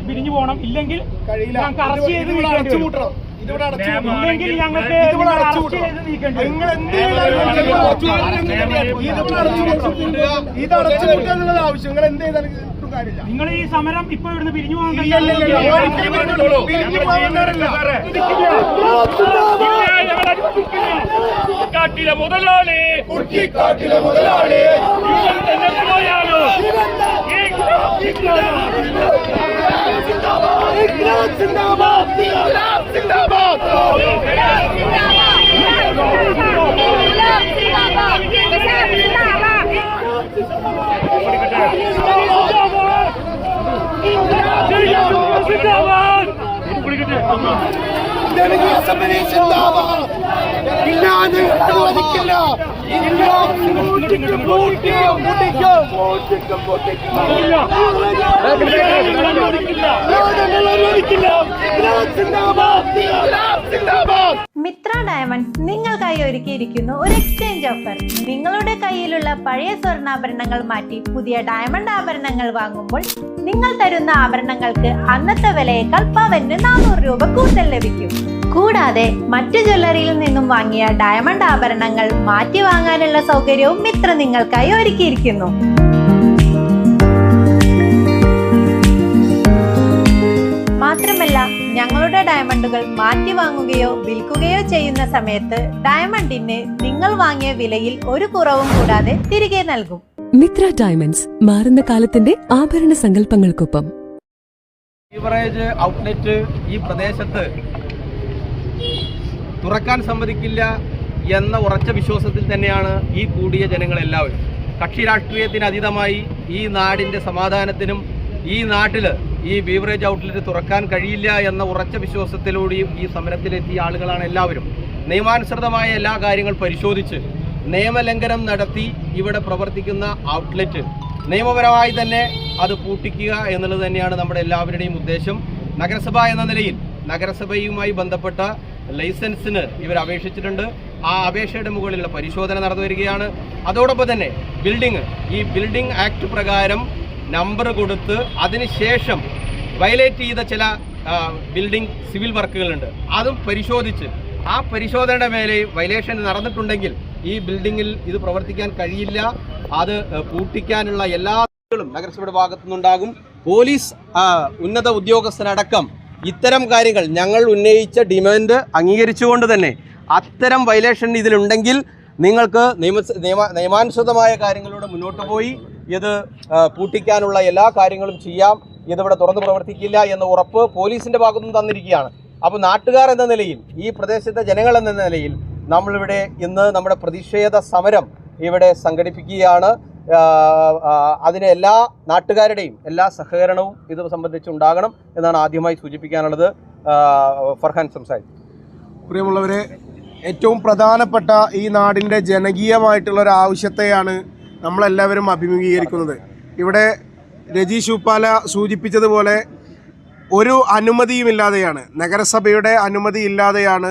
പിരിഞ്ഞു പോകണം. ഇല്ലെങ്കിൽ കഴിയില്ല. ഞങ്ങൾക്ക് അറസ്റ്റ് ചെയ്ത് ഇല്ലെങ്കിൽ ഞങ്ങൾക്ക് നിങ്ങൾ അറസ്റ്റ് ചെയ്ത് നീക്കേണ്ടി ഈ സമരം ഇപ്പൊ ഇവിടുന്ന് പിരിഞ്ഞു പോകാൻ കഴിയില്ല. കാട്ടിലെ മുതലാളി. കുറ്റിക്കാട്ടിലെ മുതലാളി ഇവൻ തന്നെ പോയാലോ ഇൻക്ലാബ് സിന്ദാബാദ് ഇൻക്ലാബ് സിന്ദാബാദ് ജനകീയ സമിതി സിന്ദാബാദ് ഇല്ലാതെ അനുവദിക്കില്ല ഇൻക്ലാബ് പൂട്ടിക്കും പൂട്ടിക്കും പൂട്ടിക്കും ഡയമണ്ട് മിത്ര ഡയമണ്ട്സ് നിങ്ങൾക്കായി ഒരുക്കിയിരിക്കുന്നു ഒരു എക്സ്ചേഞ്ച് ഓഫർ നിങ്ങളുടെ കയ്യിലുള്ള പഴയ സ്വർണാഭരണങ്ങൾ മാറ്റി പുതിയ ഡയമണ്ട് ആഭരണങ്ങൾ വാങ്ങുമ്പോൾ നിങ്ങൾ തരുന്ന ആഭരണങ്ങൾക്ക് അന്നത്തെ വിലയേക്കാൾ പവന് നാനൂറ് രൂപ കൂടുതൽ ലഭിക്കും. കൂടാതെ മറ്റു ജ്വല്ലറിയിൽ നിന്നും വാങ്ങിയ ഡയമണ്ട് ആഭരണങ്ങൾ മാറ്റി വാങ്ങാനുള്ള സൗകര്യവും മിത്ര നിങ്ങൾക്കായി ഒരുക്കിയിരിക്കുന്നു. മാത്രമല്ല ഞങ്ങളുടെ ഡയമണ്ടുകൾ മാറ്റി വാങ്ങുകയോ വിൽക്കുകയോ ചെയ്യുന്ന സമയത്ത് ഡയമണ്ടിന് നിങ്ങൾ വാങ്ങിയ വിലയിൽ ഒരു കുറവും കൂടാതെ തിരികെ നൽകും. മിത്ര ഡയമണ്ട്സ് മാറുന്ന കാലത്തിന്റെ ആഭരണ സങ്കല്പങ്ങൾക്കൊപ്പം. ഔട്ട്ലെറ്റ് ഈ പ്രദേശത്ത് തുറക്കാൻ സമ്മതിക്കില്ല എന്ന ഉറച്ച വിശ്വാസത്തിൽ തന്നെയാണ് ഈ കൂടിയ ജനങ്ങളെല്ലാവരും. കക്ഷി രാഷ്ട്രീയത്തിന് അതീതമായി ഈ നാടിന്റെ സമാധാനത്തിനും ഈ നാട്ടിൽ ഈ ബീവറേജ് ഔട്ട്ലെറ്റ് തുറക്കാൻ കഴിയില്ല എന്ന ഉറച്ച വിശ്വാസത്തിലൂടെയും ഈ സമരത്തിലെത്തിയ ആളുകളാണ് എല്ലാവരും. നിയമാനുസൃതമായ എല്ലാ കാര്യങ്ങൾ പരിശോധിച്ച് നിയമലംഘനം നടത്തി ഇവിടെ പ്രവർത്തിക്കുന്ന ഔട്ട്ലെറ്റ് നിയമപരമായി തന്നെ അത് പൂട്ടിക്കുക എന്നുള്ളത് തന്നെയാണ് നമ്മുടെ എല്ലാവരുടെയും ഉദ്ദേശം. നഗരസഭ എന്ന നിലയിൽ നഗരസഭയുമായി ബന്ധപ്പെട്ട ലൈസൻസിന് ഇവർ അപേക്ഷിച്ചിട്ടുണ്ട്. ആ അപേക്ഷയുടെ മുകളിലുള്ള പരിശോധന നടന്നു വരികയാണ്. അതോടൊപ്പം തന്നെ ബിൽഡിംഗ് ഈ ബിൽഡിംഗ് ആക്ട് പ്രകാരം നമ്പർ കൊടുത്ത് അതിനുശേഷം വയലേറ്റ് ചെയ്ത ചില ബിൽഡിംഗ് സിവിൽ വർക്കുകളുണ്ട്. അതും പരിശോധിച്ച് ആ പരിശോധനയുടെ മേലെ വയലേഷൻ നടന്നിട്ടുണ്ടെങ്കിൽ ഈ ബിൽഡിങ്ങിൽ ഇത് പ്രവർത്തിക്കാൻ കഴിയില്ല. അത് പൂട്ടിക്കാനുള്ള എല്ലാ ും നഗരസഭയുടെ ഭാഗത്തു നിന്നുണ്ടാകും പോലീസ് ഉന്നത ഉദ്യോഗസ്ഥരടക്കം ഇത്തരം കാര്യങ്ങൾ ഞങ്ങൾ ഉന്നയിച്ച ഡിമാൻഡ് അംഗീകരിച്ചുകൊണ്ട് തന്നെ അത്തരം വയലേഷൻ ഇതിലുണ്ടെങ്കിൽ നിങ്ങൾക്ക് നിയമ നിയമ നിയമാനുസൃതമായ കാര്യങ്ങളിലൂടെ മുന്നോട്ട് പോയി. ഇത് പൂട്ടിക്കാനുള്ള എല്ലാ കാര്യങ്ങളും ചെയ്യാം. ഇതിവിടെ തുറന്നു പ്രവർത്തിക്കില്ല എന്ന ഉറപ്പ് പോലീസിന്റെ ഭാഗത്തുനിന്ന് തന്നിരിക്കുകയാണ്. അപ്പോൾ നാട്ടുകാർ എന്ന നിലയിൽ ഈ പ്രദേശത്തെ ജനങ്ങൾ എന്ന നിലയിൽ നമ്മളിവിടെ ഇന്ന് നമ്മുടെ പ്രതിഷേധ സമരം ഇവിടെ സംഘടിപ്പിക്കുകയാണ്. അതിന് എല്ലാ നാട്ടുകാരുടെയും എല്ലാ സഹകരണവും ഇത് സംബന്ധിച്ച് ഉണ്ടാകണം എന്നാണ് ആദ്യമായി സൂചിപ്പിക്കാനുള്ളത്. ഫർഹാൻ സംസാരിച്ചു. പ്രിയമുള്ളവരെ ഏറ്റവും പ്രധാനപ്പെട്ട ഈ നാടിന്റെ ജനകീയമായിട്ടുള്ള ഒരു ആവശ്യത്തെയാണ് നമ്മളെല്ലാവരും അഭിമുഖീകരിക്കുന്നത്. ഇവിടെ രജീഷ് ഉപ്പാല സൂചിപ്പിച്ചതുപോലെ ഒരു അനുമതിയുമില്ലാതെയാണ് നഗരസഭയുടെ അനുമതി ഇല്ലാതെയാണ്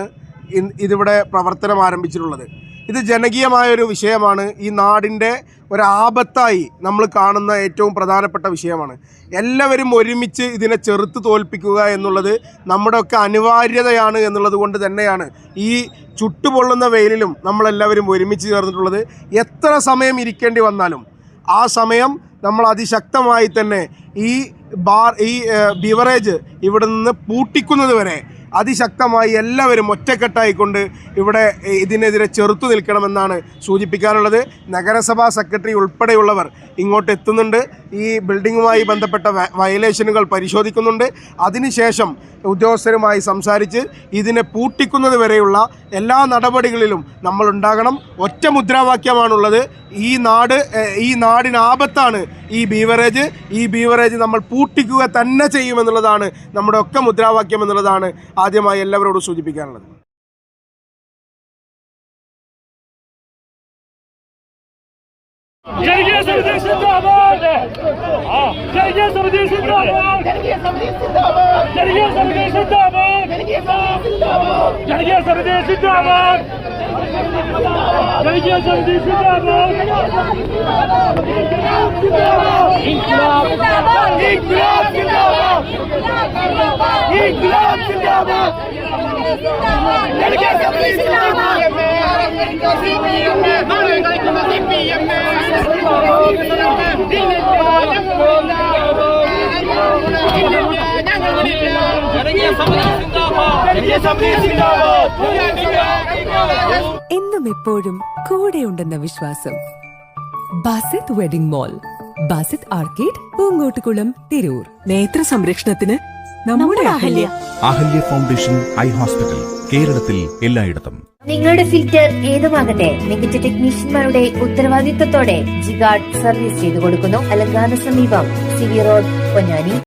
ഇതിവിടെ പ്രവർത്തനം ആരംഭിച്ചിട്ടുള്ളത്. ഇത് ജനകീയമായൊരു വിഷയമാണ് ഈ നാടിന്റെ ഒരു ആപത്തായി നമ്മൾ കാണുന്ന ഏറ്റവും പ്രധാനപ്പെട്ട വിഷയമാണ്. എല്ലാവരും ഒരുമിച്ച് ഇതിനെ ചെറുത്ത് തോൽപ്പിക്കുക എന്നുള്ളത് നമ്മുടെയൊക്കെ അനിവാര്യതയാണ് എന്നുള്ളത് കൊണ്ട് തന്നെയാണ് ഈ ചുട്ടുപൊള്ളുന്ന വെയിലിലും നമ്മളെല്ലാവരും ഒരുമിച്ച് ചേർന്നിട്ടുള്ളത്. എത്ര സമയം ഇരിക്കേണ്ടി വന്നാലും ആ സമയം നമ്മൾ അതിശക്തമായി തന്നെ ഈ ബാർ ഈ ബിവറേജ് ഇവിടെ നിന്ന് പൂട്ടിക്കുന്നത് വരെ അതിശക്തമായി എല്ലാവരും ഒറ്റക്കെട്ടായിക്കൊണ്ട് ഇവിടെ ഇതിനെതിരെ ചെറുത്തു നിൽക്കണമെന്നാണ് സൂചിപ്പിക്കാനുള്ളത്. നഗരസഭാ സെക്രട്ടറി ഉൾപ്പെടെയുള്ളവർ ഇങ്ങോട്ട് എത്തുന്നുണ്ട്. ഈ ബിൽഡിങ്ങുമായി ബന്ധപ്പെട്ട വയലേഷനുകൾ പരിശോധിക്കുന്നുണ്ട്. അതിനുശേഷം ഉദ്യോഗസ്ഥരുമായി സംസാരിച്ച് ഇതിനെ പൂട്ടിക്കുന്നത് വരെയുള്ള എല്ലാ നടപടികളിലും നമ്മൾ ഉണ്ടാകണം ഒറ്റ മുദ്രാവാക്യമാണുള്ളത്. ഈ നാട് ഈ നാടിന് ആപത്താണ് ഈ ബീവറേജ്. ഈ ബീവറേജ് നമ്മൾ പൂട്ടിക്കുക തന്നെ ചെയ്യുമെന്നുള്ളതാണ് നമ്മുടെ ഒക്കെ മുദ്രാവാക്യം എന്നുള്ളതാണ് ആദ്യമായി എല്ലാവരോടും സൂചിപ്പിക്കാനുള്ളത്. ജനകീയ സമിതി സിന്ദാബാദ്! ആ, ജനകീയ സമിതി സിന്ദാബാദ്! ജനകീയ സമിതി സിന്ദാബാദ്! ജനകീയ സമിതി സിന്ദാബാദ്! ജനകീയ സമിതി സിന്ദാബാദ്! ഇൻക്ലാബ് ഇൻക്ലാബ് ഇൻക്ലാബ് എന്നും എപ്പോഴും കൂടെയുണ്ടെന്ന വിശ്വാസം. Basith wedding mall. Basith arcade Poonkottukulam Tirur. നേത്ര സംരക്ഷണത്തിന് നമ്മുടെ Ahalya. Ahalya. Foundation eye hospital കേരളത്തിൽ എല്ലായിടത്തും. നിങ്ങളുടെ ഫിൽറ്റർ ഏതുമാകട്ടെ മികച്ച ടെക്നീഷ്യന്മാരുടെ ഉത്തരവാദിത്തത്തോടെ ജിഗാർഡ് സർവീസ് ചെയ്തു കൊടുക്കുന്നു അലങ്കാന സമീപം സിവി റോഡ് പൊന്നാനി.